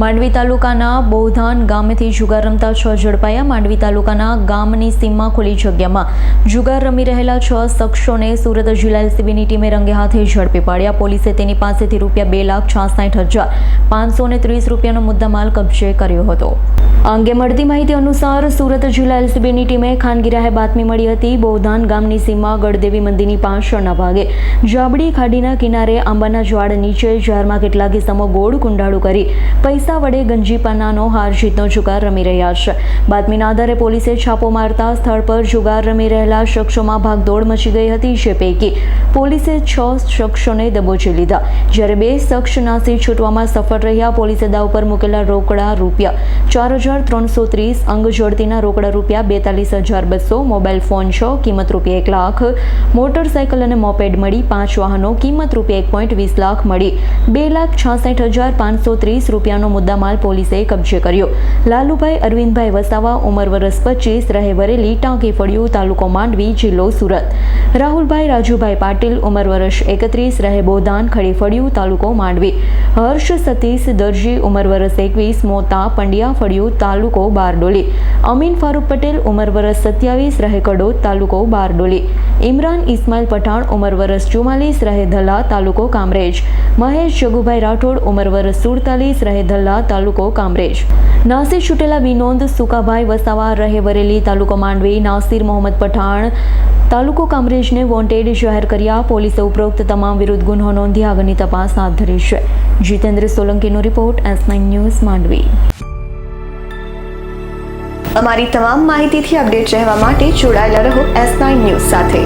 માંડવી તાલુકાના બૌધાન ગામેથી જુગાર રમતા છ ઝડપાયા. માંડવી તાલુકાના ગામની સીમમાં ખુલ્લી જગ્યામાં જુગાર રમી રહેલા છ શખ્સોને સુરત જિલ્લા એલસીબીની ટીમે રંગે હાથે ઝડપી પાડ્યા. પોલીસે તેની પાસેથી રૂપિયા બે લાખ છાસઠ હજાર પાંચસો ત્રીસ રૂપિયાનો મુદ્દામાલ કબજે કર્યો હતો. અંગે મળતી માહિતી અનુસાર સુરત જિલ્લા એલસીબીની ટીમે ખાનગી રાહે બાતમી મળી હતી. બૌધાન ગામની સીમમાં ગળદેવી મંદિરની પાછળના ભાગે જાબડી ખાડીના કિનારે આંબાના ઝાડ નીચે ઝાડમાં કેટલાક કિસ્સામાં ગોળ કુંડાળું કરી પૈસા વડે ગંજી પાનાનો હાર જીતનો જુગાર રમી રહ્યા છે. બાતમીના આધારે પોલીસે છાપો મારતા સ્થળ પર જુગાર રમી રહેલા શખ્સોમાં ભાગદોડ મચી ગઈ હતી, જે પૈકી પોલીસે છ શખ્સોને દબોચી લીધા. જ્યારે બે શખ્સ નાસી છૂટવામાં સફળ રહ્યા, પોલીસે દાવ પર મૂકેલા રોકડા રૂપિયા ચાર હજાર ત્રણસો ત્રીસ, અંગ જોડતીના રોકડા રૂપિયા બેતાલીસ હજાર બસો, મોબાઈલ ફોન છ, કિંમત રૂપિયા એક લાખ, મોટરસાયકલ અને મોપેડ મળી, પાંચ વાહનો, કિંમત રૂપિયા એક પોઈન્ટ વીસ લાખ મળી. બે લાખ છાસઠ હજાર પાંચસો ત્રીસ રૂપિયાનો મુદ્દામાલ પોલીસે કબજે કર્યો. લાલુભાઈ, અરવિંદભાઈ વસાવા ઉંમર વર્ષ પચીસ, રહે વરેલી, ટાંકી ફળિયું તાલુકો માંડવી, જિલ્લો સુરત. રાહુલભાઈ, રાજુભાઈ પાટીલ, ઉંમર વર્ષ એકત્રીસ, રહે બોધાન ખડી ફળિયું, તાલુકો માંડવી. હર્ષ, સતીશ, દરજી, ઉંમર વર્ષ એકવીસ, મોતા, પંડ્યા, ફળિયું, તાલુકો બારડોલી. અમીન ફારૂક પટેલ, ઉંમર વર્ષ સત્યાવીસ, રહે કડોદ, તાલુકો બારડોલી. ઇમરાન ઇસ્માઇલ પઠાણ, ઉંમર વર્ષ ચુમ્માલીસ, રહે ધલા તાલુકો કામરેજ. મહેશ જગુભાઈ રાઠોડ, ઉંમર વર્ષ સુડતાલીસ, રહે ધલ્લા, તાલુકો કામરેજ. નાસિર છૂટેલા વિનોદ, સુકાભાઈ વસાવા, રહે વરેલી, તાલુકો માંડવી. નાસિર મોહમ્મદ પઠાણ તાલુકો કામરેજને વોન્ટેડ જાહેર કર્યા. પોલીસે ઉપરોક્ત તમામ વિરુદ્ધ ગુનો નોંધી આગળની તપાસ હાથ ધરી છે. Jitendra સોલંકીનો report, S nine news, Mandvi. અમારી તમામ માહિતીથી અપડેટ રહેવા માટે જોડાયેલા રહો એસ નાઇન ન્યૂઝ સાથે.